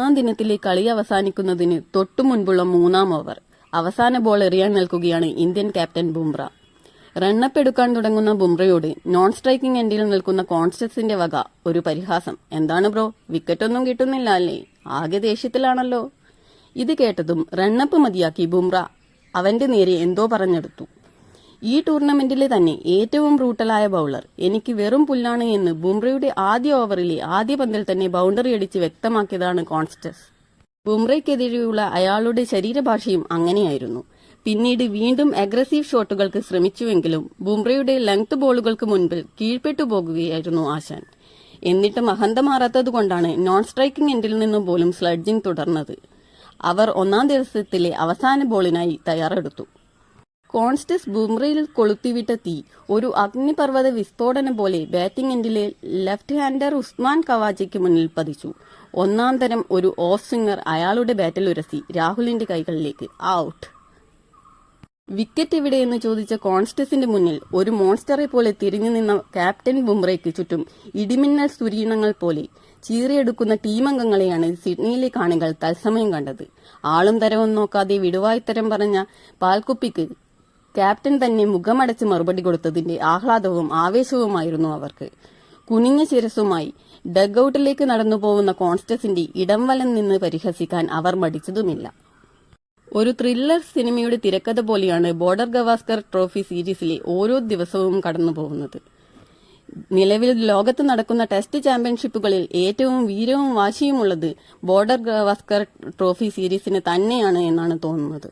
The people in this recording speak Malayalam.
ഒന്നാം ദിനത്തിലെ കളി അവസാനിക്കുന്നതിന് തൊട്ടു മുൻപുള്ള മൂന്നാം ഓവർ. അവസാന ബോൾ എറിയാൻ നിൽക്കുകയാണ് ഇന്ത്യൻ ക്യാപ്റ്റൻ ബുംറ. റണ്ണപ്പ് എടുക്കാൻ തുടങ്ങുന്ന ബുംറയോട് നോൺ സ്ട്രൈക്കിംഗ് എൻഡിൽ നിൽക്കുന്ന കോൺസ്റ്റസിന്റെ വക ഒരു പരിഹാസം. എന്താണ് ബ്രോ? വിക്കറ്റൊന്നും കിട്ടുന്നില്ല അല്ലേ? ആകെ ദേഷ്യത്തിലാണല്ലോ. ഇത് കേട്ടതും റണ്ണപ്പ് മതിയാക്കി ബുംറ. അവന്റെ നേരെ എന്തോ പറഞ്ഞെടുത്തു. ഈ ടൂർണമെന്റിലെ തന്നെ ഏറ്റവും ബ്രൂട്ടലായ ബൌളർ. എനിക്ക് വെറും പുല്ലാണ് എന്ന് ബുംറയുടെ ആദ്യ ഓവറിലെ ആദ്യ പന്തിൽ തന്നെ ബൗണ്ടറി അടിച്ച് വ്യക്തമാക്കിയതാണ് കോൺസ്റ്റസ് ബുംറയ്ക്കെതിരെയുള്ള അയാളുടെ ശരീരഭാഷയും അങ്ങനെയായിരുന്നു. പിന്നീട് വീണ്ടും അഗ്രസീവ് ഷോട്ടുകൾക്ക് ശ്രമിച്ചുവെങ്കിലും ബുംറയുടെ ലെങ്ത് ബോളുകൾക്ക് മുൻപിൽ കീഴ്പ്പെട്ടു പോകുകയായിരുന്നു ആശാൻ. എന്നിട്ടും അഹന്ത മാറാത്തതുകൊണ്ടാണ് നോൺ സ്ട്രൈക്കിംഗ് എൻഡിൽ നിന്നും പോലും സ്ലഡ്ജിംഗ് തുടർന്നത്. അവർ ഒന്നാം ദിവസത്തിലെ അവസാന ബോളിനായി തയ്യാറെടുത്തു. കോൺസ്റ്റസ് ബുംറയിൽ കൊളുത്തിവിട്ട തീ ഒരു അഗ്നിപർവത വിസ്ഫോടനം പോലെ ബാറ്റിംഗ് എൻഡിലെ ലെഫ്റ്റ് ഹാൻഡർ ഉസ്മാൻ കവാജയ്ക്ക് മുന്നിൽ പതിച്ചു. ഒന്നാം തരം ഒരു ഓഫ് സ്വിംഗർ അയാളുടെ ബാറ്റിൽ ഉരസി രാഹുലിന്റെ കൈകളിലേക്ക്. ഔട്ട്. വിക്കറ്റ് എവിടെയെന്ന് ചോദിച്ച കോൺസ്റ്റസിന്റെ മുന്നിൽ ഒരു മോൺസ്റ്ററെ പോലെ തിരിഞ്ഞു നിന്ന ക്യാപ്റ്റൻ ബുംറയ്ക്ക് ചുറ്റും ഇടിമിന്നൽ സുരീണങ്ങൾ പോലെ ചീറിയെടുക്കുന്ന ടീമംഗങ്ങളെയാണ് സിഡ്നിയിലെ കാണികൾ തത്സമയം കണ്ടത്. ആളും തരവും നോക്കാതെ വിടുവായ്ത്തരം പറഞ്ഞ പാൽക്കുപ്പിക്ക് ക്യാപ്റ്റൻ തന്നെ മുഖമടച്ച് മറുപടി കൊടുത്തതിന്റെ ആഹ്ലാദവും ആവേശവുമായിരുന്നു അവർക്ക്. കുനിഞ്ഞ ശിരസുമായി ഡഗ്ഔട്ടിലേക്ക് നടന്നു പോകുന്ന കോൺസ്റ്റസിന്റെ ഇടംവലം നിന്ന് പരിഹസിക്കാൻ അവർ മടിച്ചതുമില്ല. ഒരു ത്രില്ലർ സിനിമയുടെ തിരക്കഥ പോലെയാണ് ബോർഡർ ഗവാസ്കർ ട്രോഫി സീരീസിലെ ഓരോ ദിവസവും കടന്നുപോകുന്നത്. നിലവിൽ ലോകത്ത് നടക്കുന്ന ടെസ്റ്റ് ചാമ്പ്യൻഷിപ്പുകളിൽ ഏറ്റവും വീരവും വാശിയുമുള്ളത് ബോർഡർ ഗവാസ്കർ ട്രോഫി സീരീസിന് തന്നെയാണ് എന്നാണ് തോന്നുന്നത്.